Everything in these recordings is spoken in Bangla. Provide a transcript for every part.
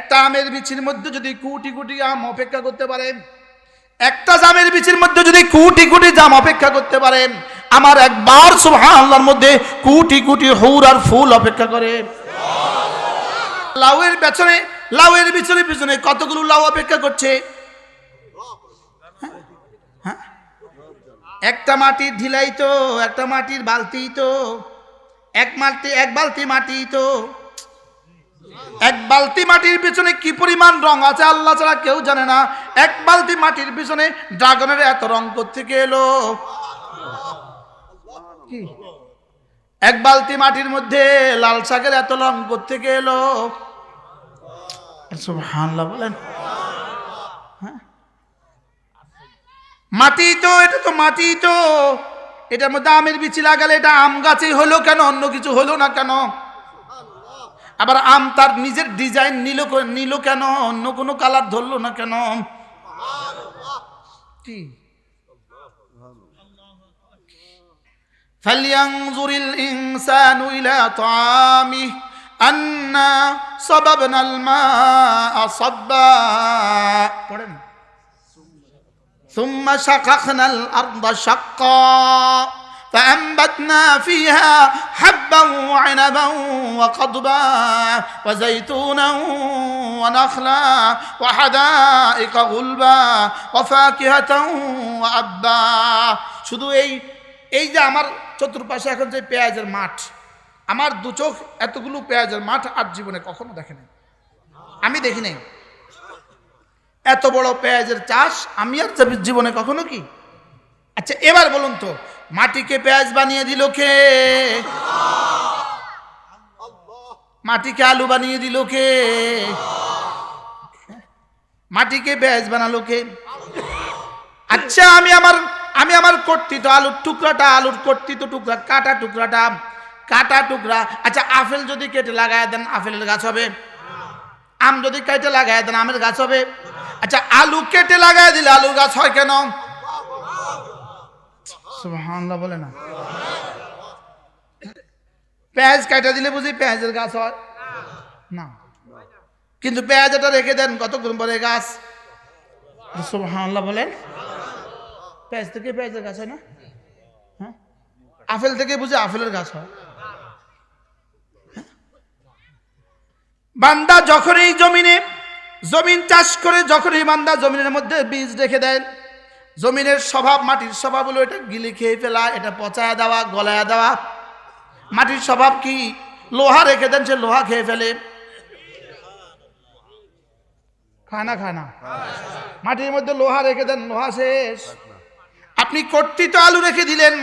একটা আমের বিচির মধ্যে যদি কোটি কোটি আম অপেক্ষা করতে পারে, একটা জামের বিচির মধ্যে যদি কোটি কোটি জাম অপেক্ষা করতে পারে, আমার একবার সুবহানাল্লাহর মধ্যে কোটি কোটি হৌর আর ফুল অপেক্ষা করে। লাউয়ের পেছনে, লাউয়ের পিছনে পিছনে কতগুলো লাউ অপেক্ষা করছে? হ্যাঁ? একটা মাটির ঢিলাই তো, একটা মাটির বালতি তো, এক মাটি, এক বালতি মাটি তো। এক বালতি মাটির পিছনে কি পরিমাণ রং আছে আল্লাহ ছাড়া কেউ জানে না। এক বালতি মাটির পিছনে ড্রাগনের এত রং থেকে এলো? এক বালতি মাটির মধ্যে লাল শাকের এত রং থেকে এলো? বলেন। হ্যাঁ? মাটি তো, এটা তো মাটি তো। এটার মধ্যে আমের বিচি লাগালে এটা আম গাছেই হলো কেন? অন্য কিছু হলো না কেন? আবার আম তার নিজের ডিজাইন নিল ক- নিল কেন অন্য কোনো কালার ধরলো না কেন কি فلينظر الإنسان إلى طعامه أنا صببنا الماء صبا পড়েন। ثم شققنا الأرض شقا فأنبتنا فيها حبا وعنبا وقضبا وزيتونا ونخلا وحدائق غلبا وفاكهة وأبا শুধু এই এই যে আমার চতুর্পাশে এখন যে পেঁয়াজের মাঠ আমার দু চোখ এতগুলো পেঁয়াজের মাঠ আর জীবনে কখনো দেখে নাই আমি দেখি নাই এত বড় পেঁয়াজের চাষ আমি আর জী- জীবনে কখনো কি আচ্ছা এবার বলুন তো মাটিকে পেঁয়াজ বানিয়ে দিল কে? মাটিকে আলু বানিয়ে দিল কে? মাটিকে পেঁয়াজ বানালো কে? আচ্ছা আমি আমার আমি আমার কর্তৃত আলুর টুকরাটা, আলুর কর্তৃত টুকরা, কাটা টুকরাটা, কাটা টুকরা। আচ্ছা আপেল যদি কেটে লাগায় দেন, আপেলের গাছ হবে? আম যদি কেটে লাগায় দেন, আমের গাছ হবে? আচ্ছা আলু কেটে লাগায় দিলে আলুর গাছ হয় কেন? সুবহানাল্লাহ বলে না। পেঁয়াজ কাটা দিলে বুঝি পেঁয়াজের গাছ হয়? না। কিন্তু পেঁয়াজ এটা রেখে দেন কতক্ষণ পরে গাছ? সুবহানাল্লাহ বলেন। পেঁয়াজ থেকে পেঁয়াজের গাছ হয় না? হ্যাঁ? আপেল থেকে বুঝে আপেলের গাছ হয়? বান্দা যখন এই জমিনে, জমিন চাষ করে যখন এই বান্দা জমিনের মধ্যে বীজ রেখে দেয় জমিনের স্বভাব, মাটির স্বভাব হলো এটা, গিলে খেয়ে ফেলা, এটা পচায় দেওয়া, গলায় দেওয়া। মাটির স্বভাব কি? লোহা রেখে দেন, সে লোহা খেয়ে ফেলে। খায় না খায় না। মাটির মধ্যে লোহা রেখে দেন, লোহা শেষ। আপনি কর্তৃত আলু রেখে দিলেন,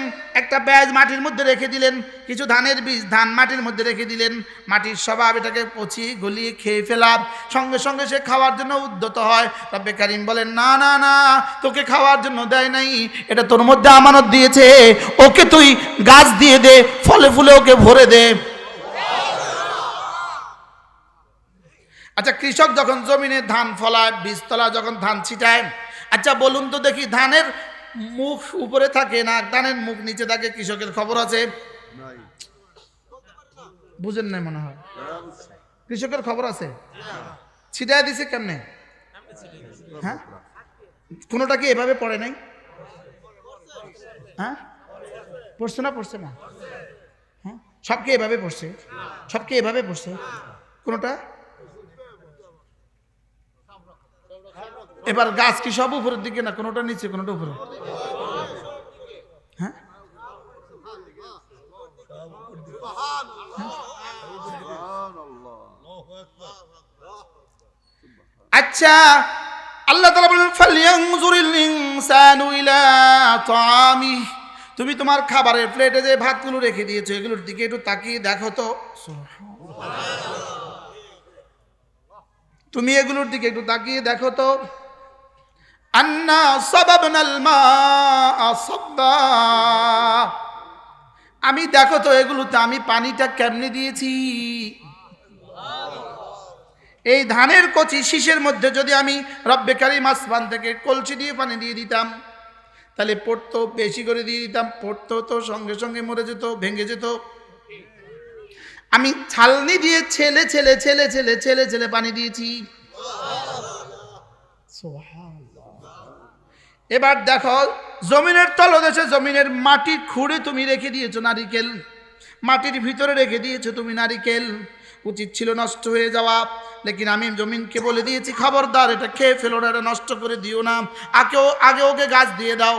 একটা পেঁয়াজ মাটির মধ্যে রেখে দিলেন, কিছু ধানের বীজ ধান মাটির মধ্যে রেখে দিলেন, মাটির স্বভাব এটাকে পচিয়ে গলিয়ে খেয়ে ফেলা, সঙ্গে সঙ্গে সে খাওয়ার জন্য উদ্যত হয়। রব্বে কারিম বলেন, না না না, তোকে খাওয়ার জন্য দেয় নাই, এটা তোর মধ্যে আমানত দিয়েছে, ওকে তুই গাছ দিয়ে দে, ফলে ফুলে ওকে ভরে দে। আচ্ছা কৃষক যখন জমিনে ধান ফলায় বীজতলা যখন ধান ছিটায় আচ্ছা বলুন তো দেখি, ধানের মুখ উপরে থাকে না ধানের মুখ নিচে থাকে কৃষকের খবর আছে। বুঝেন নাই মনে হয়। কৃষকের খবর আছে? ছিটায় দিছে কেমনে? হ্যাঁ? কোনোটা কি এভাবে পড়ে নাই? হ্যাঁ? পড়ছে না পড়ছে না? হ্যাঁ? সবকে এভাবে পড়ছে? সবকে এভাবে পড়ছে? কোনোটা? এবার গাছ কি সব উপরের দিকে না কোনোটা নিচে, কোনোটা উপরে? হ্যাঁ? আচ্ছা আল্লাহ তাআলা বলেন, ফালিয়ানজুরিল ইনসানু ইলা তাআমিহি তুমি তোমার খাবারের প্লেটে যে ভাতগুলো রেখে দিয়েছ, এগুলোর দিকে একটু তাকিয়ে দেখো তো। তুমি এগুলোর দিকে একটু তাকিয়ে দেখো তো। মা আমি দেখো তো এগুলোতে আমি পানিটা কেমনে দিয়েছি? এই ধানের কচি শীষের মধ্যে যদি আমি রব্বে কারিম আসমান থেকে কলসি দিয়ে পানি দিয়ে দিতাম, তাহলে পড়তো, বেশি করে দিয়ে দিতাম, পড়তো তো, সঙ্গে সঙ্গে মরে যেত, ভেঙে যেত। আমি ছালনি দিয়ে ছেলে ছেলে ছেলে ছেলে ছেলে ছেলে পানি দিয়েছি। এবার দেখো, জমিনের তলদেশে জমিনের মাটি খুঁড়ে তুমি রেখে দিয়েছ নারিকেল। মাটির ভিতরে রেখে দিয়েছ তুমি নারিকেল। উচিত ছিল নষ্ট হয়ে যাওয়া, লেকিন আমি জমিনকে বলে দিয়েছি, খবরদার, এটা খেয়ে ফেলো না, এটা নষ্ট করে দিও না। আগে আগে ওকে গাছ দিয়ে দাও।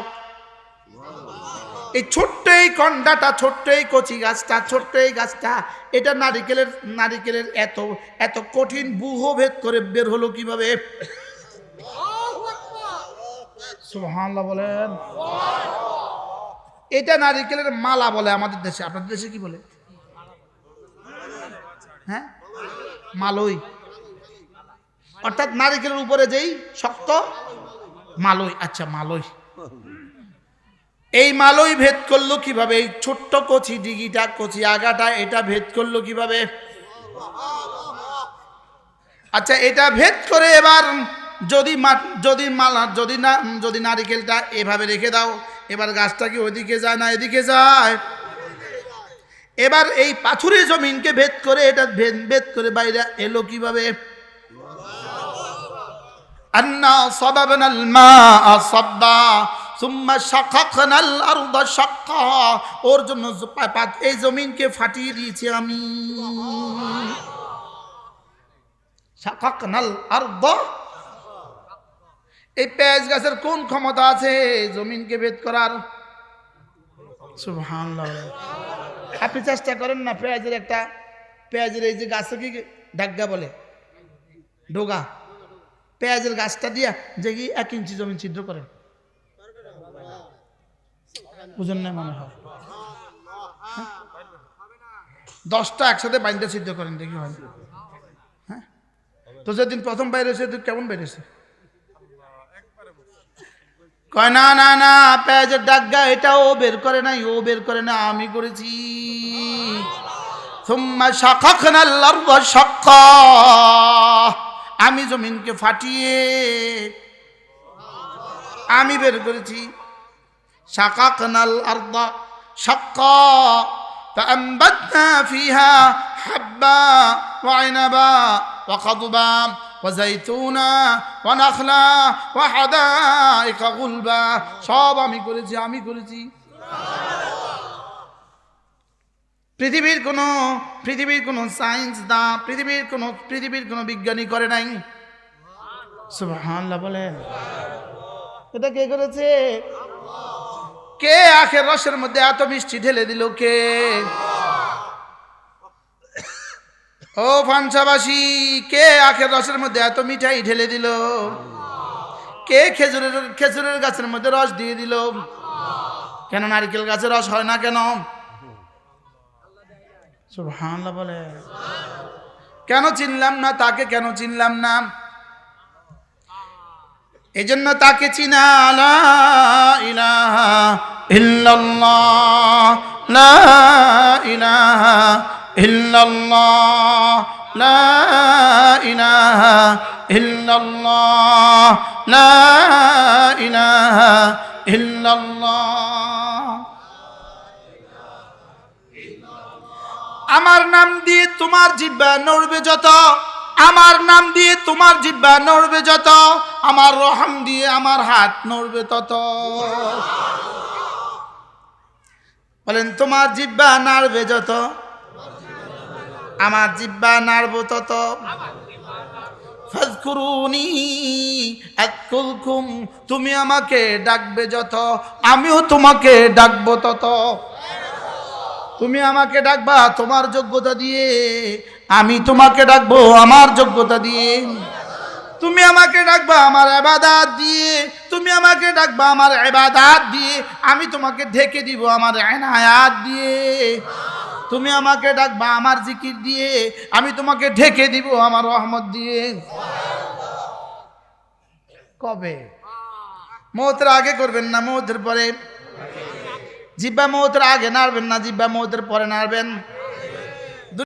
এই ছোট্ট এই কন্ডাটা, ছোট্ট এই কচি গাছটা, ছোট্ট এই গাছটা, এটা নারিকেলের নারিকেলের এত এত কঠিন বুহ ভেদ করে বের হলো কীভাবে? সুবহানাল্লাহ বলেন। এটা নারিকেলের মালা বলে আমাদের দেশে। আপনাদের দেশে কি বলে? হ্যাঁ? মালই। অর্থাৎ নারিকেলের উপরে যেই শক্ত মালই। আচ্ছা মালই। এই মালই ভেদ করল কীভাবে? এই ছোট্ট কচি, ডিগিটা, কচি আগাটা, এটা ভেদ করল কীভাবে? আচ্ছা এটা ভেদ করে এবার যদি যদি মালা, যদি না, যদি নারিকেলটা এভাবে রেখে দাও, এবার গাছটা কি ওইদিকে যায় না এদিকে যায়? এবার এই পাথুরে জমিনকে ভেদ করে এটা ভেদ ভেদ করে বাইরে এলো কীভাবে? আন্না সবাবনাল মা সব্বা ওর জন্য এই জমিনকে ফাটিয়ে দিয়েছি আমি। শাখাকনাল আর এই পেঁয়াজ গাছের কোন ক্ষমতা আছে? জমিনকে ভেদ করার। আপনি চেষ্টা করেন না পেঁয়াজের একটা, পেঁয়াজের এই যে গাছে কি ডাগ্গা বলে? ডোগা। পেঁয়াজের গাছটা দিয়া যে কি এক ইঞ্চি জমি ছিদ্র করেন। বুঝুন না মনে হয়। হ্যাঁ? দশটা একসাথে বাইন্দা সিদ্ধ করেন, দেখি হয় হ্যাঁ? তো যেদিন প্রথম বাইরে এসে কেমন বেরিয়েছে কয় না না না পেঁয়াজের ডাগ্গা এটা ও বের করে নাই ও বের করে না আমি করেছি ثم شققنا الأرض شقا আমি জমিনকে ফাটিয়ে আমি বের করেছি শাকাকনাল আরদা শাক্কা فأنبتنا فيها حبا وعنبا وقضبا ওয়াজাইতুনা ওয়ানাখলা ওয়াহাদাইকা গুলবা। সব আমি করেছি আমি করেছি। পৃথিবীর কোনো পৃথিবীর কোনো সায়েন্স দা পৃথিবীর কোনো পৃথিবীর কোনো বিজ্ঞানী করে নাই। সুবহানাল্লাহ বলে এটা কে করেছে? কে আখের রসের মধ্যে এত মিষ্টি ঢেলে দিল কে? ও ফানসাবাসী, কে আখের রসের মধ্যে এত মিঠাই ঢেলে দিল? কে খেজুরের খেজুরের গাছের মধ্যে রস দিয়ে দিল? কেন নারকেল গাছের রস হয় না কেন? বলে। কেন চিনলাম না, তাকে কেন চিনলাম না? এজন্য তাকে চিনা ইলাহা ইলাহা ইল্লাল্লাহ, লা ইলাহা ইল্লাল্লাহ, লা ইলাহা ইল্লাল্লাহ। আমার নাম দিয়ে তোমার জিব্বা নড়বে যত, আমার নাম দিয়ে তোমার জিব্বা নড়বে যত, আমার রহম দিয়ে আমার হাত নড়বে তত। বলেন, তোমার জিব্বা নাড়বে যত। আমার জিব্বা নাড়ব তত। তুমি আমাকে ডাকবে যত, আমিও তোমাকে ডাকবো তত। তুমি আমাকে ডাকবা তোমার যোগ্যতা দিয়ে, আমি তোমাকে ডাকবো আমার যোগ্যতা দিয়ে। তুমি আমাকে ডাকবা আমার এবাদাত দিয়ে, তুমি আমাকে ডাকবা আমার এবাদাত দিয়ে, আমি তোমাকে ঢেকে দিব আমার এনায়াত দিয়ে। তুমি আমাকে ডাকবা, আমার জিকির দিয়ে আমি তোমাকে ঢেকে দিব, আমার রহমত দিয়ে। কবে? মৌতের আগে করবেন না, মৌতের পরে? জিব্বা মৌতের আগে নাড়বেন না, জিব্বা মৌতের পরে নাড়বেন।